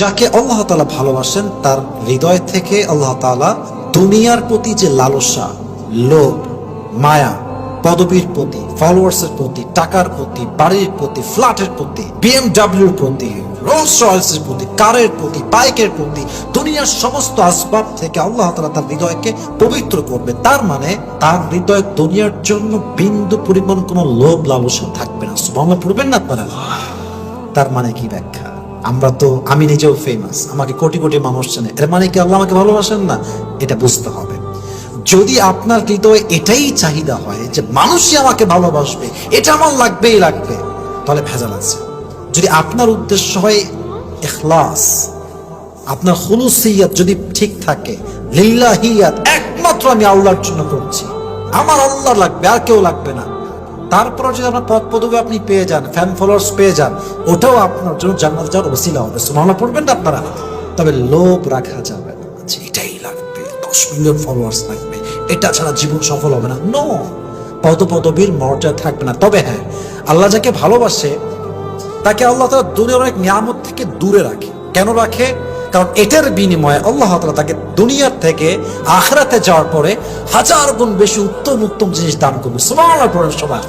যাকে আল্লাহ তালা ভালোবাসেন, তার হৃদয় থেকে আল্লাহ তালা দুনিয়ার প্রতি যে লালসা, লোভ, মায়া, পদবীর প্রতি ফলোয়ার্সের প্রতি, টাকার প্রতি, বাড়ির প্রতি ফ্ল্যাটের প্রতি বিএমডাব্লিউর প্রতি রোলস রয়েলসের প্রতি কারের প্রতি বাইকের প্রতি, দুনিয়ার সমস্ত আসবাব থেকে আল্লাহ তালা তার হৃদয়কে পবিত্র করবে। তার মানে তার হৃদয় দুনিয়ার জন্য বিন্দু পরিমাণ কোনো লোভ লালসা থাকবে না। সুবহানাল্লাহ, পড়বেন না আপনারা? তার মানে কি ব্যাখ্যা? আমরা তো, আমি নিজেও ফেমাস আমাকে কোটি কোটি মানুষ চেনে। এর মানে কি আল্লাহ আমাকে ভালোবাসেন না? এটা বুঝতে হবে। যদি আপনার হৃদয়ে এটাই চাহিদা হয় যে মানুষই আমাকে ভালোবাসবে, এটা আমার লাগবেই লাগবে, তাহলে ভেজাল আছে। যদি আপনার উদ্দেশ্য হয় এখলাস আপনার হুলুসিয়াত যদি ঠিক থাকে, লিল্লাহিয়াত, একমাত্র আমি আল্লাহর জন্য করছি। আমার আল্লাহ লাগবে, আর কেউ লাগবে না। তারপর যদি আপনার পদ পদবি আপনি পেয়ে যান ফ্যান ফলোয়ার্স পেয়ে যান, ওটাও আপনার জন্য জান্নাত যাওয়ার ওসিলা হবে। সুবহানাল্লাহ, পড়বেন না আপনারা। তবে লোভ রাখা যাবে না। এটাই লাগবে। দশ মিলিয়ন ফলোয়ার্স লাগবে। এটা ছাড়া জীবন সফল হবে না। নো পদ পদবীর মর্যাদা থাকবে না। তবে হ্যাঁ আল্লাহ যাকে ভালোবাসে, তাকে আল্লাহ তালা দুনিয়ার অনেক নিয়ামত থেকে দূরে রাখে। কেন রাখে? কারণ এটার বিনিময়ে আল্লাহ তালা তাকে দুনিয়ার থেকে আখরাতে যাওয়ার পরে হাজার গুণ বেশি উত্তম উত্তম জিনিস দান করবে। সবার সময়